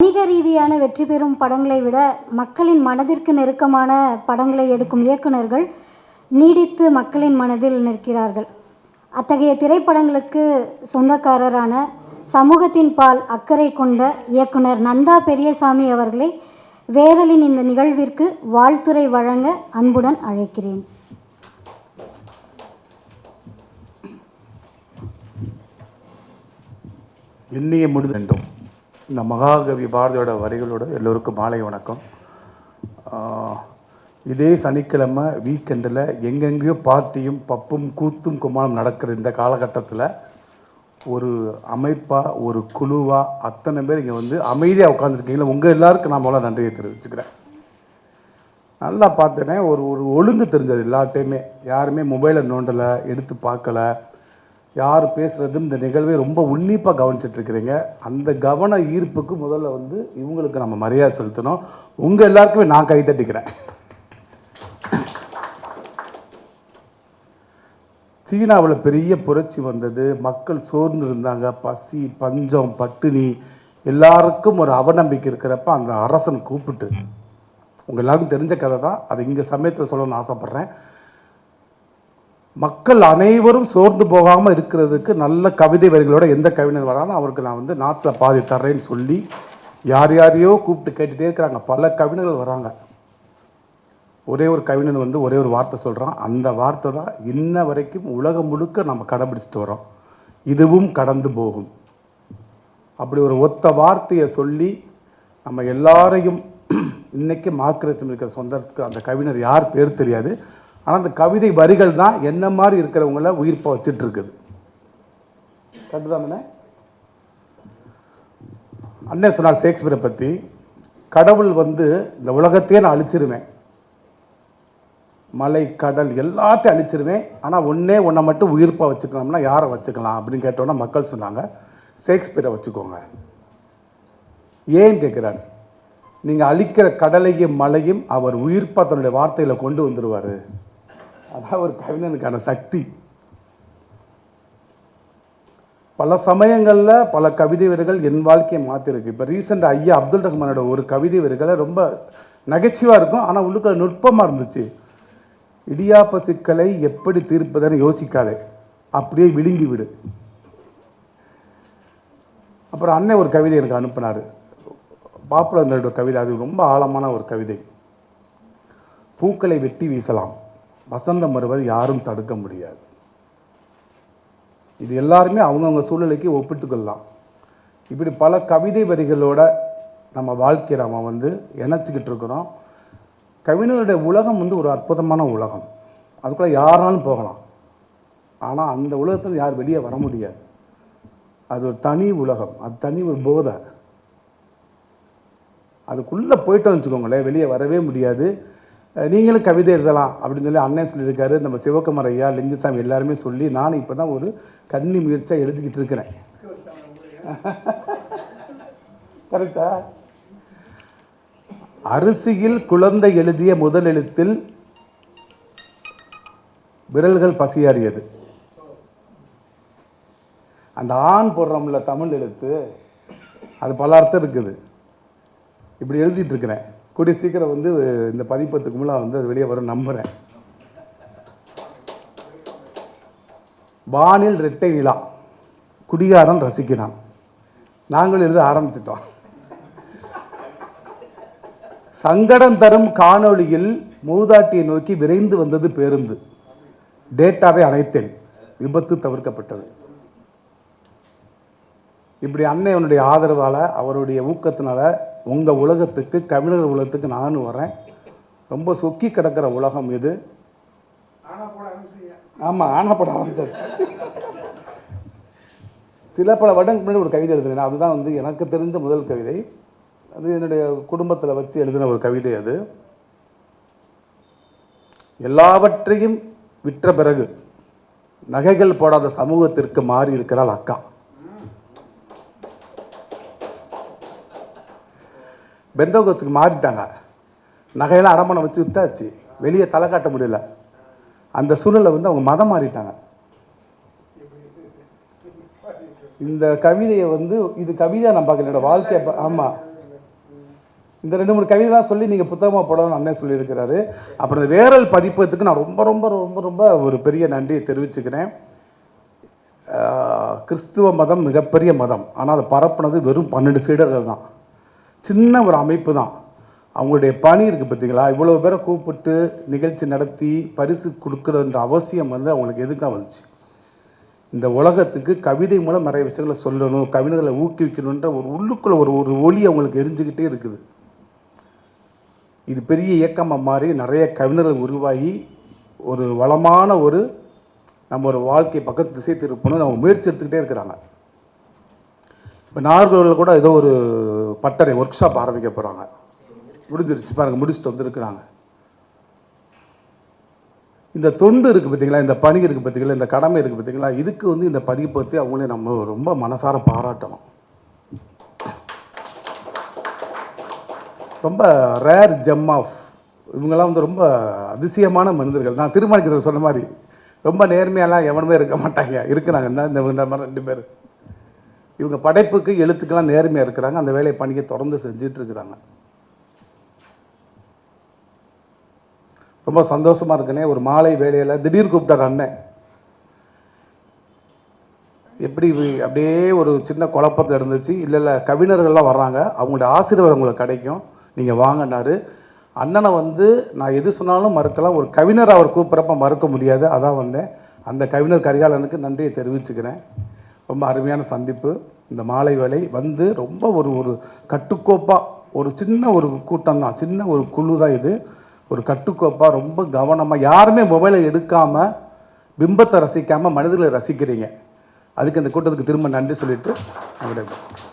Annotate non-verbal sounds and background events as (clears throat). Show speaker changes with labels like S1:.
S1: வணிக ரீதியான வெற்றி பெறும் படங்களை விட மக்களின் மனதிற்கு நெருக்கமான படங்களை எடுக்கும் இயக்குநர்கள் நீடித்து மக்களின் மனதில் நிற்கிறார்கள். அத்தகைய திரைப்படங்களுக்கு சொந்தக்காரரான சமூகத்தின் பால் அக்கறை கொண்ட இயக்குனர் நந்தா பெரியசாமி அவர்களை வேரலின் இந்த நிகழ்விற்கு வாழ்த்துரை வழங்க அன்புடன் அழைக்கிறேன்.
S2: எண்ணிய முடிது வேண்டும். இந்த மகாகவி பாரதியோட வரிகளோட எல்லோருக்கும் மாலை வணக்கம். இதே சனிக்கிழமை வீக்கெண்டில் எங்கெங்கேயோ பார்ட்டியும் பப்பும் கூத்தும் கும்மாளம் நடக்கிற இந்த காலகட்டத்தில் ஒரு அமைப்பாக ஒரு குழுவாக அத்தனை பேர் இங்கே வந்து அமைதியாக உட்காந்துருக்கீங்களா உங்கள் எல்லாருக்கும் நான் முதல்ல நன்றியை தெரிவிச்சுக்கிறேன். நல்லா பார்த்தேனே ஒரு ஒரு ஒழுங்கு தெரிஞ்சது எல்லாட்டையுமே யாருமே மொபைலை நோண்டலை எடுத்து பார்க்கல. யார் பேசுகிறது இந்த நிகழ்வை ரொம்ப உன்னிப்பாக கவனிச்சிட்டு இருக்கிறீங்க அந்த கவன ஈர்ப்புக்கு முதல்ல வந்து இவங்களுக்கு நம்ம மரியாதை செலுத்தணும். உங்கள் எல்லாருக்குமே நான் கை தட்டிக்கிறேன். சீனாவில் பெரிய புரட்சி வந்தது. மக்கள் சோர்ந்து இருந்தாங்க பசி பஞ்சம் பட்டினி எல்லாருக்கும் ஒரு அவநம்பிக்கை இருக்கிறப்ப அந்த அரசன் கூப்பிட்டு. உங்கள் எல்லாருக்கும் தெரிஞ்ச கதை தான். அது இங்கே சமயத்தில் சொல்லணும்னு ஆசைப்பட்றேன். மக்கள் அனைவரும் சோர்ந்து போகாமல் இருக்கிறதுக்கு நல்ல கவிதை வரிகளோட எந்த கவிஞர் வராலும் அவருக்கு நான் வந்து நாட்டில் பாதி தர்றேன்னு சொல்லி யார் யாரையோ கூப்பிட்டு கேட்டுகிட்டே இருக்கிறாங்க. பல கவிஞர்கள் வராங்க. ஒரே ஒரு கவிஞன் வந்து ஒரே ஒரு வார்த்தை சொல்கிறான் அந்த வார்த்தை தான் இன்ன வரைக்கும் உலகம் முழுக்க நம்ம கடைபிடிச்சிட்டு வரோம் இதுவும் கடந்து போகும். அப்படி ஒரு ஒத்த வார்த்தையை சொல்லி நம்ம எல்லாரையும் (clears throat) இன்றைக்கி மார்க்கரசம் இருக்கிற சொந்தத்துக்கு அந்த கவிஞர் யார் பேர் தெரியாது. ஆனால் அந்த கவிதை வரிகள் தான் என்ன மாதிரி இருக்கிறவங்கள உயிர்ப்பை வச்சுட்டு இருக்குது கட்டுதானே அண்ணன் சொன்னார் ஷேக்ஸ்பியரை பற்றி கடவுள் வந்து இந்த உலகத்தையே நான் அழிச்சிருவேன். மலை கடல் எல்லாத்தையும் அழிச்சிருவேன். ஆனால் ஒன்றே ஒன்றை மட்டும் உயிர்ப்பாக வச்சுக்கலாம்னா யாரை வச்சுக்கலாம் அப்படின்னு கேட்டோன்னா மக்கள் சொன்னாங்க. ஷேக்ஸ்பியரை வச்சுக்கோங்க. ஏன் கேட்குறாரு நீங்கள் அழிக்கிற கடலையும் மலையும் அவர் உயிர்ப்பாக தன்னுடைய வார்த்தையில் கொண்டு வந்துடுவார் அதான் ஒரு கவிஞனுக்கான சக்தி. பல சமயங்களில் பல கவிதை வரிகள் என் வாழ்க்கையை மாற்றிருக்கு இப்போ ரீசெண்ட் ஐயா அப்துல் ரஹ்மானோட ஒரு கவிதை வரிகளை ரொம்ப நகைச்சுவாக இருக்கும். ஆனால் உள்ளுக்குள்ள நுட்பமாக இருந்துச்சு. இடியாப்ப சிக்கலை எப்படி தீர்ப்பதுன்னு யோசிக்காதே. அப்படியே விழுங்கி விடு. அப்புறம் அண்ணன் ஒரு கவிதை எனக்கு அனுப்பினார். பாப்புலர் கவிதை. அது ரொம்ப ஆழமான ஒரு கவிதை. பூக்களை வெட்டி வீசலாம். வசந்தம் வருவது யாரும் தடுக்க முடியாது. இது எல்லாருமே அவங்கவுங்க சூழ்நிலைக்கு ஒப்பிட்டுக்கொள்ளலாம். இப்படி பல கவிதை வரிகளோட நம்ம வாழ்க்கையை நம்ம வந்து இணைச்சிக்கிட்டு இருக்கிறோம். கவிஞருடைய உலகம் வந்து ஒரு அற்புதமான உலகம். அதுக்குள்ளே யாராலும் போகலாம். ஆனால் அந்த உலகத்தில் யார் வெளியே வர முடியாது. அது ஒரு தனி உலகம். அது தனி ஒரு போதை. அதுக்குள்ளே போயிட்டோம்னு வச்சுக்கோங்களேன். வெளியே வரவே முடியாது. நீங்களும் கவிதை எழுதலாம் அப்படின்னு சொல்லி அண்ணன் சொல்லியிருக்காரு. நம்ம சிவகுமார் ஐயா லிங்குசாமி எல்லாருமே சொல்லி நானும் இப்போ தான் ஒரு கன்னி முயற்சியாக எழுதிக்கிட்டு இருக்கிறேன். (laughs) கரெக்டா அரிசியில் குழந்தை எழுதிய முதல் எழுத்தில் விரல்கள் பசியாறியது. அந்த ஆண் போடுறோம்ல தமிழ் எழுத்து அது பல அர்த்தம் இருக்குது. இப்படி எழுதிட்டு இருக்கிறேன். கூடிய சீக்கிரம் வந்து இந்த பதிப்பத்துக்கு முன்னாடி வந்து அது வெளியே வரும் நம்புகிறேன் வானில் ரெட்டை நிலா குடிகாரன் ரசிக்கிறான். நாங்கள் எழுத ஆரம்பிச்சிட்டோம். சங்கடம் தரும் காணொளியில் மூதாட்டியை நோக்கி விரைந்து வந்தது பேருந்து. டேட்டாவை அணைத்தேன். விபத்து தவிர்க்கப்பட்டது. இப்படி அன்னையனுடைய ஆதரவால் அவருடைய ஊக்கத்தினால உங்கள் உலகத்துக்கு கவிஞர் உலகத்துக்கு நானும் வரேன். ரொம்ப சொக்கி கிடக்கிற உலகம் இது. ஆமாம் ஆனா படம் ஆரம்பிச்சாச்சு சில பல வருடங்களுக்கு முன்னாடி ஒரு கவிதை எழுதுனேன். அதுதான் வந்து எனக்கு தெரிஞ்ச முதல் கவிதை. அது என்னுடைய குடும்பத்தில் வச்சு எழுதின ஒரு கவிதை அது. எல்லாவற்றையும் விற்ற பிறகு நகைகள் போடாத சமூகத்திற்கு மாறி இருக்கிறாள் அக்கா. பெந்தோகோஸுக்கு மாறிட்டாங்க. நகையெல்லாம் அடமானம் வச்சு வித்தாச்சு. வெளியே தலை காட்ட முடியல. அந்த சூழலை வந்து அவங்க மதம் மாறிட்டாங்க. இந்த கவிதையை வந்து இது கவிதை நான் பார்க்கல. என்னோட வாழ்க்கையை ஆமாம் இந்த ரெண்டு மூணு கவிதைலாம் சொல்லி நீங்கள் புத்தகமாக போடணும்னு அண்ணன் சொல்லியிருக்கிறாரு. அப்புறம் இந்த வேரல் பதிப்பத்துக்கு நான் ரொம்ப ரொம்ப ரொம்ப ரொம்ப ஒரு பெரிய நன்றியை தெரிவிச்சுக்கிறேன். கிறிஸ்துவ மதம் மிகப்பெரிய மதம். ஆனால் அதை பரப்புனது வெறும் பன்னெண்டு சீடர்கள் தான். சின்ன ஒரு அமைப்பு தான். அவங்களுடைய பணி இருக்குது பார்த்தீங்களா இவ்வளோ பேரை கூப்பிட்டு நிகழ்ச்சி நடத்தி பரிசு கொடுக்குறதுன்ற அவசியம் வந்து அவங்களுக்கு எதுக்காக வந்துச்சு? இந்த உலகத்துக்கு கவிதை மூலம் நிறைய விஷயங்களை சொல்லணும் கவிஞர்களை ஊக்குவிக்கணுன்ற ஒரு உள்ளுக்குள்ள ஒரு ஒரு ஒளி அவங்களுக்கு எரிஞ்சுக்கிட்டே இருக்குது. இது பெரிய இயக்கமாக மாறி நிறைய கவிஞர்கள் உருவாகி ஒரு வளமான ஒரு நம்ம ஒரு வாழ்க்கை பக்கத்து திசை திருப்பணும் அவங்க முயற்சி எடுத்துக்கிட்டே இருக்கிறாங்க. இப்போ நாகர்கோவிலில் கூட ஏதோ ஒரு பட்டறை ஒர்க் ஷாப் ஆரம்பிக்க போகிறாங்க முடிஞ்சிருச்சு. பாருங்கள் முடிச்சுட்டு வந்துருக்குறாங்க. இந்த தொண்டு இருக்குது பார்த்தீங்களா இந்த பணி இருக்குது பார்த்தீங்களா இந்த கடமை இருக்குது பார்த்தீங்களா இதுக்கு வந்து இந்த பதிவு பற்றி அவங்களே நம்ம ரொம்ப மனசார பாராட்டணும். ரொம்ப ரேர் ஜெம் ஆஃப் இவங்கெல்லாம் வந்து ரொம்ப அதிசயமான மனிதர்கள். நான் திருமணிக்கிறத சொன்ன மாதிரி ரொம்ப நேர்மையெல்லாம் எவனுமே இருக்க மாட்டாங்க. இருக்கிறாங்க. இந்த இந்த மாதிரி ரெண்டு பேர். இவங்க படைப்புக்கு எழுத்துக்கெல்லாம் நேர்மையாக இருக்கிறாங்க. அந்த வேலையை பணியை தொடர்ந்து செஞ்சுட்டு இருக்கிறாங்க. ரொம்ப சந்தோஷமா இருக்குனே ஒரு மாலை வேலையில் திடீர் கூப்பிட்டார் அண்ணன். எப்படி அப்படியே ஒரு சின்ன குழப்பத்தில் இருந்துச்சு. இல்லை இல்லை கவிஞர்கள்லாம் வர்றாங்க. அவங்களுடைய ஆசீர்வாதம் உங்களுக்கு கிடைக்கும். நீங்கள் வாங்கினாரு அண்ணனை வந்து நான் எது சொன்னாலும் மறுக்கலாம். ஒரு கவிஞர் அவர் கூப்பிட்றப்ப மறுக்க முடியாது. அதான் வந்தேன். அந்த கவிஞர் கரிகாலனுக்கு நன்றியை தெரிவிச்சுக்கிறேன். ரொம்ப அருமையான சந்திப்பு. இந்த மாலை வேலை வந்து ரொம்ப ஒரு ஒரு கட்டுக்கோப்பாக ஒரு சின்ன ஒரு கூட்டம் தான் சின்ன ஒரு குழு தான் இது. ஒரு கட்டுக்கோப்பாக ரொம்ப கவனமாக யாருமே மொபைலை எடுக்காமல் பிம்பத்தை ரசிக்காமல் மனிதர்களை ரசிக்கிறீங்க. அதுக்கு இந்த கூட்டத்துக்கு திரும்ப நன்றி சொல்லிவிட்டு விடைபெறும்